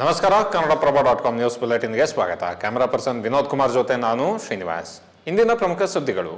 ನಮಸ್ಕಾರ, Kannadaprabha dot com news ಬುಲೆಟಿನ್ಗೆ ಸ್ವಾಗತ. ಕ್ಯಾಮರಾ ಪರ್ಸನ್ ವಿನೋದ್ ಕುಮಾರ್ ಜೊತೆ ನಾನು ಶ್ರೀನಿವಾಸ್. ಇಂದಿನ ಪ್ರಮುಖ ಸುದ್ದಿಗಳು.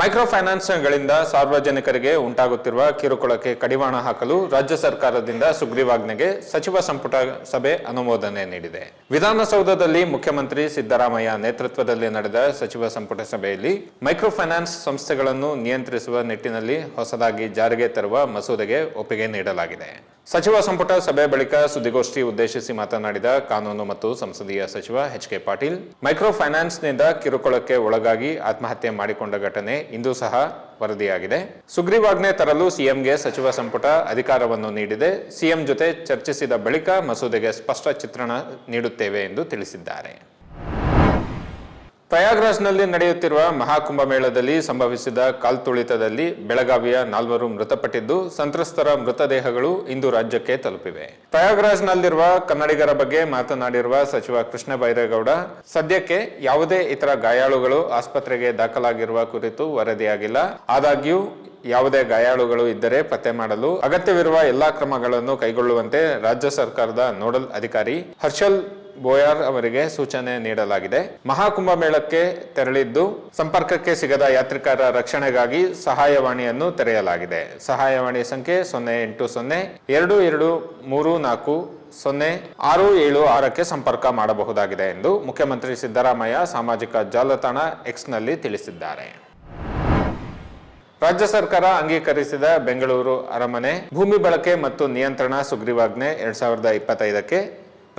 ಮೈಕ್ರೋ ಫೈನಾನ್ಸ್ಗಳಿಂದ ಸಾರ್ವಜನಿಕರಿಗೆ ಉಂಟಾಗುತ್ತಿರುವ ಕಿರುಕುಳಕ್ಕೆ ಕಡಿವಾಣ ಹಾಕಲು ರಾಜ್ಯ ಸರ್ಕಾರದಿಂದ ಸುಗ್ರೀವಾಜ್ಞೆಗೆ ಸಚಿವ ಸಂಪುಟ ಸಭೆ ಅನುಮೋದನೆ ನೀಡಿದೆ. ವಿಧಾನಸೌಧದಲ್ಲಿ ಮುಖ್ಯಮಂತ್ರಿ ಸಿದ್ದರಾಮಯ್ಯ ನೇತೃತ್ವದಲ್ಲಿ ನಡೆದ ಸಚಿವ ಸಂಪುಟ ಸಭೆಯಲ್ಲಿ ಮೈಕ್ರೋ ಫೈನಾನ್ಸ್ ಸಂಸ್ಥೆಗಳನ್ನು ನಿಯಂತ್ರಿಸುವ ನಿಟ್ಟಿನಲ್ಲಿ ಹೊಸದಾಗಿ ಜಾರಿಗೆ ತರುವ ಮಸೂದೆಗೆ ಒಪ್ಪಿಗೆ ನೀಡಲಾಗಿದೆ. ಸಚಿವ ಸಂಪುಟ ಸಭೆ ಬಳಿಕ ಸುದ್ದಿಗೋಷ್ಠಿ ಉದ್ದೇಶಿಸಿ ಮಾತನಾಡಿದ ಕಾನೂನು ಮತ್ತು ಸಂಸದೀಯ ಸಚಿವ ಎಚ್ ಕೆ ಪಾಟೀಲ್ ಮೈಕ್ರೋ ಫೈನಾನ್ಸ್ನಿಂದ ಕಿರುಕುಳಕ್ಕೆ ಒಳಗಾಗಿ ಆತ್ಮಹತ್ಯೆ ಮಾಡಿಕೊಂಡ ಘಟನೆ ಇಂದು ಸಹ ವರದಿಯಾಗಿದೆ. ಸುಗ್ರೀವಾಜ್ಞೆ ತರಲು ಸಿಎಂಗೆ ಸಚಿವ ಸಂಪುಟ ಅಧಿಕಾರವನ್ನು ನೀಡಿದೆ. ಸಿಎಂ ಜೊತೆ ಚರ್ಚಿಸಿದ ಬಳಿಕ ಮಸೂದೆಗೆ ಸ್ಪಷ್ಟ ಚಿತ್ರಣ ನೀಡುತ್ತೇವೆ ಎಂದು ತಿಳಿಸಿದ್ದಾರೆ. ಪ್ರಯಾಗ್ರಾಜ್ನಲ್ಲಿ ನಡೆಯುತ್ತಿರುವ ಮಹಾಕುಂಭಮೇಳದಲ್ಲಿ ಸಂಭವಿಸಿದ ಕಾಲ್ತುಳಿತದಲ್ಲಿ ಬೆಳಗಾವಿಯ ನಾಲ್ವರು ಮೃತಪಟ್ಟಿದ್ದು, ಸಂತ್ರಸ್ತರ ಮೃತದೇಹಗಳು ಇಂದು ರಾಜ್ಯಕ್ಕೆ ತಲುಪಿವೆ. ಪ್ರಯಾಗ್ರಾಜ್ನಲ್ಲಿರುವ ಕನ್ನಡಿಗರ ಬಗ್ಗೆ ಮಾತನಾಡಿರುವ ಸಚಿವ ಕೃಷ್ಣ ಬೈರೇಗೌಡ, ಸದ್ಯಕ್ಕೆ ಯಾವುದೇ ಇತರ ಗಾಯಾಳುಗಳು ಆಸ್ಪತ್ರೆಗೆ ದಾಖಲಾಗಿರುವ ಕುರಿತು ವರದಿಯಾಗಿಲ್ಲ. ಆದಾಗ್ಯೂ, ಯಾವುದೇ ಗಾಯಾಳುಗಳು ಇದ್ದರೆ ಪತ್ತೆ ಮಾಡಲು ಅಗತ್ಯವಿರುವ ಎಲ್ಲಾ ಕ್ರಮಗಳನ್ನು ಕೈಗೊಳ್ಳುವಂತೆ ರಾಜ್ಯ ಸರ್ಕಾರದ ನೋಡಲ್ ಅಧಿಕಾರಿ ಹರ್ಷಲ್ ಬೋಯಾರ್ ಅವರಿಗೆ ಸೂಚನೆ ನೀಡಲಾಗಿದೆ. ಮಹಾಕುಂಭ ಮೇಳಕ್ಕೆ ತೆರಳಿದ್ದು ಸಂಪರ್ಕಕ್ಕೆ ಸಿಗದ ಯಾತ್ರಿಕರ ರಕ್ಷಣೆಗಾಗಿ ಸಹಾಯವಾಣಿಯನ್ನು ತೆರೆಯಲಾಗಿದೆ. ಸಹಾಯವಾಣಿ ಸಂಖ್ಯೆ ಸೊನ್ನೆ ಎಂಟು ಸೊನ್ನೆ ಎರಡು ಎರಡು ಮೂರು ನಾಲ್ಕು ಸೊನ್ನೆ ಆರು ಏಳು ಆರಕ್ಕೆ ಸಂಪರ್ಕ ಮಾಡಬಹುದಾಗಿದೆ ಎಂದು ಮುಖ್ಯಮಂತ್ರಿ ಸಿದ್ದರಾಮಯ್ಯ ಸಾಮಾಜಿಕ ಜಾಲತಾಣ ಎಕ್ಸ್ನಲ್ಲಿ ತಿಳಿಸಿದ್ದಾರೆ. ರಾಜ್ಯ ಸರ್ಕಾರ ಅಂಗೀಕರಿಸಿದ ಬೆಂಗಳೂರು ಅರಮನೆ ಭೂಮಿ ಬಳಕೆ ಮತ್ತು ನಿಯಂತ್ರಣ ಸುಗ್ರೀವಾಜ್ಞೆ ಎರಡ್ ಸಾವಿರದ ಇಪ್ಪತ್ತೈದಕ್ಕೆ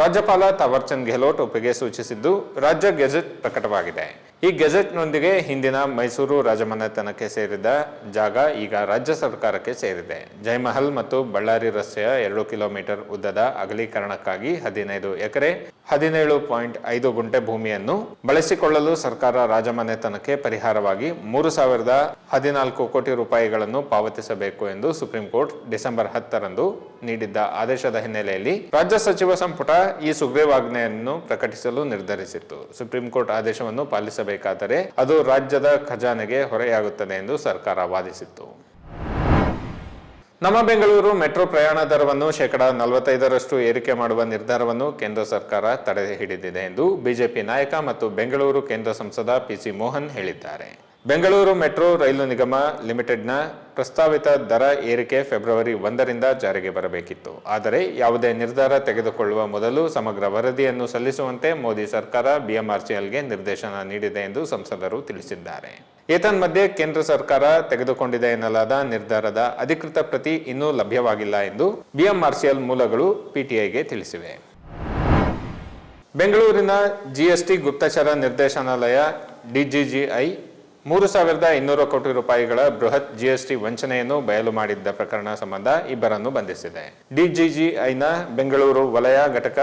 ರಾಜ್ಯಪಾಲ ತಾವರ್ಚಂದ್ ಗೆಹ್ಲೋಟ್ ಒಪ್ಪಿಗೆ ಸೂಚಿಸಿದ್ದು ರಾಜ್ಯ ಗೆಜೆಟ್ ಪ್ರಕಟವಾಗಿದೆ. ಈ ಗೆಜೆಟ್ನೊಂದಿಗೆ ಹಿಂದಿನ ಮೈಸೂರು ರಾಜಮನೆತನಕ್ಕೆ ಸೇರಿದ ಜಾಗ ಈಗ ರಾಜ್ಯ ಸರ್ಕಾರಕ್ಕೆ ಸೇರಿದೆ. ಜಯಮಹಲ್ ಮತ್ತು ಬಳ್ಳಾರಿ ರಸ್ತೆಯ ಎರಡು ಕಿಲೋಮೀಟರ್ ಉದ್ದದ ಅಗಲೀಕರಣಕ್ಕಾಗಿ ಹದಿನೈದು ಎಕರೆ, ಹದಿನೇಳು ಪಾಯಿಂಟ್ ಐದು ಗುಂಟೆ ಭೂಮಿಯನ್ನು ಬಳಸಿಕೊಳ್ಳಲು ಸರ್ಕಾರ ರಾಜಮನೆತನಕ್ಕೆ ಪರಿಹಾರವಾಗಿ ಮೂರು ಸಾವಿರದ ಹದಿನಾಲ್ಕು ಕೋಟಿ ರೂಪಾಯಿಗಳನ್ನು ಪಾವತಿಸಬೇಕು ಎಂದು ಸುಪ್ರೀಂ ಕೋರ್ಟ್ ಡಿಸೆಂಬರ್ ಹತ್ತರಂದು ನೀಡಿದ್ದ ಆದೇಶದ ಹಿನ್ನೆಲೆಯಲ್ಲಿ ರಾಜ್ಯ ಸಚಿವ ಸಂಪುಟ ಈ ಸುಗ್ರೀವಾಜ್ಞೆಯನ್ನು ಪ್ರಕಟಿಸಲು ನಿರ್ಧರಿಸಿತ್ತು. ಸುಪ್ರೀಂ ಕೋರ್ಟ್ ಆದೇಶವನ್ನು ಪಾಲಿಸಬೇಕಾದರೆ ಅದು ರಾಜ್ಯದ ಖಜಾನೆಗೆ ಹೊರೆಯಾಗುತ್ತದೆ ಎಂದು ಸರ್ಕಾರ ವಾದಿಸಿತ್ತು. ನಮ್ಮ ಬೆಂಗಳೂರು ಮೆಟ್ರೋ ಪ್ರಯಾಣ ದರವನ್ನು ಶೇಕಡ ನಲವತ್ತೈದರಷ್ಟು ಏರಿಕೆ ಮಾಡುವ ನಿರ್ಧಾರವನ್ನು ಕೇಂದ್ರ ಸರ್ಕಾರ ತಡೆ ಹಿಡಿದಿದೆ ಎಂದು ಬಿಜೆಪಿ ನಾಯಕ ಮತ್ತು ಬೆಂಗಳೂರು ಕೇಂದ್ರ ಸಂಸದ ಪಿಸಿ ಮೋಹನ್ ಹೇಳಿದ್ದಾರೆ. ಬೆಂಗಳೂರು ಮೆಟ್ರೋ ರೈಲು ನಿಗಮ ಲಿಮಿಟೆಡ್ನ ಪ್ರಸ್ತಾವಿತ ದರ ಏರಿಕೆ ಫೆಬ್ರವರಿ ಒಂದರಿಂದ ಜಾರಿಗೆ ಬರಬೇಕಿತ್ತು. ಆದರೆ ಯಾವುದೇ ನಿರ್ಧಾರ ತೆಗೆದುಕೊಳ್ಳುವ ಮೊದಲು ಸಮಗ್ರ ವರದಿಯನ್ನು ಸಲ್ಲಿಸುವಂತೆ ಮೋದಿ ಸರ್ಕಾರ ಬಿಎಂಆರ್ಸಿಎಲ್ಗೆ ನಿರ್ದೇಶನ ನೀಡಿದೆ ಎಂದು ಸಂಸದರು ತಿಳಿಸಿದ್ದಾರೆ. ಏತನ್ಮಧ್ಯೆ ಕೇಂದ್ರ ಸರ್ಕಾರ ತೆಗೆದುಕೊಂಡಿದೆ ಎನ್ನಲಾದ ನಿರ್ಧಾರದ ಅಧಿಕೃತ ಪ್ರತಿ ಇನ್ನೂ ಲಭ್ಯವಾಗಿಲ್ಲ ಎಂದು ಬಿಎಂಆರ್ಸಿಎಲ್ ಮೂಲಗಳು ಪಿಟಿಐಗೆ ತಿಳಿಸಿವೆ. ಬೆಂಗಳೂರಿನ ಜಿಎಸ್ಟಿ ಗುಪ್ತಚರ ನಿರ್ದೇಶನಾಲಯ ಡಿಜಿಜಿಐ ಮೂರು ಸಾವಿರದ ಇನ್ನೂರು ಕೋಟಿ ರೂಪಾಯಿಗಳ ಬೃಹತ್ ಜಿಎಸ್ಟಿ ವಂಚನೆಯನ್ನು ಬಯಲು ಮಾಡಿದ್ದ ಪ್ರಕರಣ ಸಂಬಂಧ ಇಬ್ಬರನ್ನು ಬಂಧಿಸಿದೆ. ಡಿಜಿಜಿಐನ ಬೆಂಗಳೂರು ವಲಯ ಘಟಕ,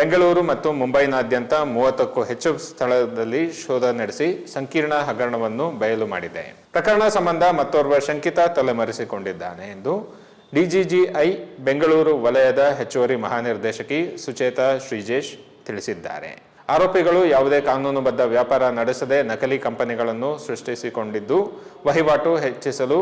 ಬೆಂಗಳೂರು ಮತ್ತು ಮುಂಬೈನಾದ್ಯಂತ ಮೂವತ್ತಕ್ಕೂ ಹೆಚ್ಚು ಸ್ಥಳದಲ್ಲಿ ಶೋಧ ನಡೆಸಿ ಸಂಕೀರ್ಣ ಹಗರಣವನ್ನು ಬಯಲು ಮಾಡಿದೆ. ಪ್ರಕರಣ ಸಂಬಂಧ ಮತ್ತೋರ್ವ ಶಂಕಿತ ತಲೆಮರೆಸಿಕೊಂಡಿದ್ದಾನೆ ಎಂದು ಡಿಜಿಜಿಐ ಬೆಂಗಳೂರು ವಲಯದ ಹೆಚ್ಚುವರಿ ಮಹಾನಿರ್ದೇಶಕಿ ಸುಚೇತಾ ಶ್ರೀಜೇಶ್ ತಿಳಿಸಿದ್ದಾರೆ. ಆರೋಪಿಗಳು ಯಾವುದೇ ಕಾನೂನುಬದ್ಧ ವ್ಯಾಪಾರ ನಡೆಸದೆ ನಕಲಿ ಕಂಪನಿಗಳನ್ನು ಸೃಷ್ಟಿಸಿಕೊಂಡಿದ್ದು, ವಹಿವಾಟು ಹೆಚ್ಚಿಸಲು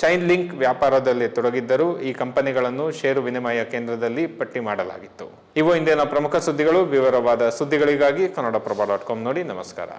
ಚೈನ್ ಲಿಂಕ್ ವ್ಯಾಪಾರದಲ್ಲಿ ತೊಡಗಿದ್ದರೂ ಈ ಕಂಪನಿಗಳನ್ನು ಷೇರು ವಿನಿಮಯ ಕೇಂದ್ರದಲ್ಲಿ ಪಟ್ಟಿ ಮಾಡಲಾಗಿತ್ತು. ಇವು ಇಂದಿನ ಪ್ರಮುಖ ಸುದ್ದಿಗಳು. ವಿವರವಾದ ಸುದ್ದಿಗಳಿಗಾಗಿ ಕನ್ನಡಪ್ರಭ ನೋಡಿ ನಮಸ್ಕಾರ.